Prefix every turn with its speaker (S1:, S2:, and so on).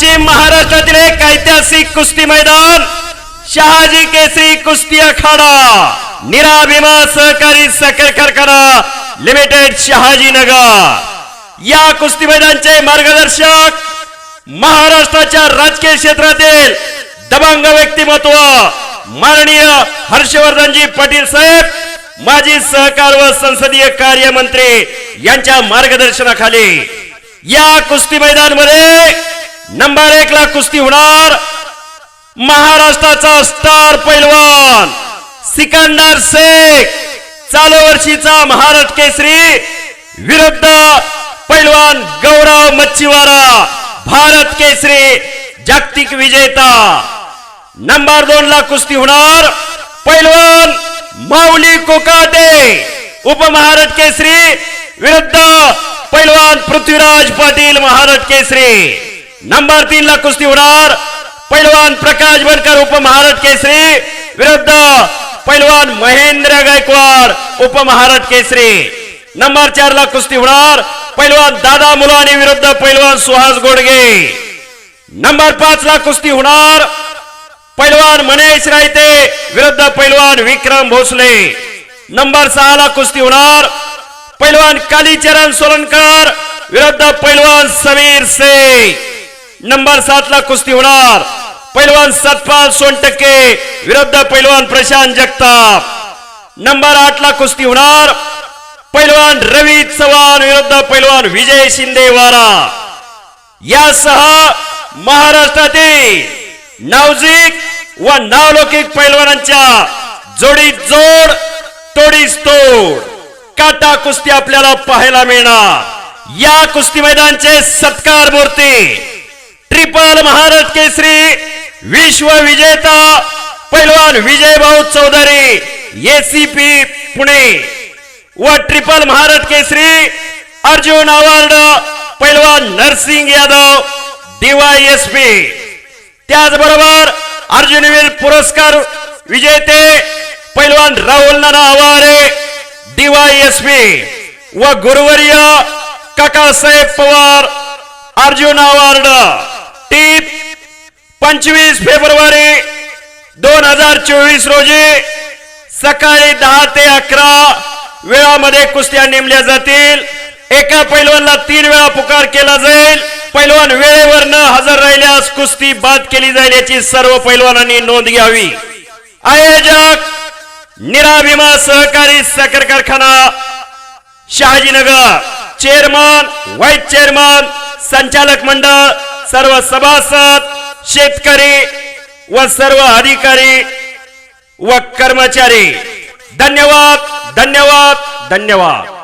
S1: पश्चिम महाराष्ट्रातील एक ऐतिहासिक कुस्ती मैदान शहाजी केसरी कुस्ती अखाडा निराभिमा सहकारी साखर कारखाना लिमिटेड शहाजीनगर या कुस्ती मैदानचे मार्गदर्शक महाराष्ट्राच्या राजकीय क्षेत्रातील दबंग व्यक्तिमत्व माननीय हर्षवर्धनजी पाटील साहेब माजी सहकार व संसदीय कार्य मंत्री यांच्या मार्गदर्शनाखाली या कुस्ती मैदानमध्ये नंबर एक ला कुस्ती होणार. महाराष्ट्राचा स्टार पैलवान सिकंदर शेख चालू वर्षीचा महाराष्ट्र केसरी विरुद्ध पैलवान गौरव मच्छीवारा भारत केसरी जागतिक विजेता. नंबर दोन ला कुस्ती होणार. पैलवान माऊली कोकाटे उपमहाराष्ट्र केसरी विरुद्ध पैलवान पृथ्वीराज पाटील महाराष्ट्र केसरी. नंबर तीन ला कुस्ती होणार. पैलवान प्रकाश बनकर उपमहाराष्ट्र केसरी विरुद्ध पैलवान महेंद्र गायकवाड उपमहाराष्ट्र केसरी. नंबर चार ला कुस्ती होणार. पैलवान दादा मुलानी विरुद्ध पैलवान सुहास गोडगे. नंबर पाच ला कुस्ती होणार. पैलवान मनेश रायते विरुद्ध पैलवान विक्रम भोसले. नंबर सहा ला कुस्ती होणार. पैलवान कालीचरण सोलनकर विरुद्ध पैलवान समीर शेख. नंबर सात ला कुस्ती होणार. पैलवान सतपाल सोनटक्के विरुद्ध पैलवान प्रशांत जगताप. नंबर आठ ला कुस्ती होणार. पैलवान रवी चव्हाण विरुद्ध पैलवान विजय शिंदे वारा. यासह महाराष्ट्रातील नावजिक व नावलौकिक पैलवानांच्या जोडी जोड तोडीस तोड. काटा कुस्ती आपल्याला पाहायला मिळणार. या कुस्ती मैदानचे सत्कार मूर्ती. ट्रिपल महाराज केसरी विश्व विजेता पैलवान विजय भाऊ चौधरी एसीपी पुणे. व ट्रिपल महाराज केसरी अर्जुन अवॉर्ड पैलवान नरसिंग यादव डीवायएसपी त्याचबरोबर अर्जुनवीर पुरस्कार विजेते पैलवान राहुल नाना आवारे डीवायएसपी व गुरुवर्य काकासाहेब पवार अर्जुन अवॉर्ड. टीप पंचवीस फेब्रुवारी दोन हजार चोवीस रोजी सकाळी दहा ते अकरा वेळामध्ये कुस्त्या नेमल्या जातील. एका पैलवानला तीन वेळा पुकार केला जाईल. पैलवान वेळेवर न हजर राहिल्यास कुस्ती बाद केली जाईल याची सर्व पैलवानांनी नोंद घ्यावी. आयोजक निराभिमा सहकारी साखर कारखाना शहाजीनगर. चेअरमन व्हाईस चेअरमन संचालक मंडळ सर्व सभासद शेतकरी व सर्व अधिकारी व कर्मचारी. धन्यवाद धन्यवाद धन्यवाद.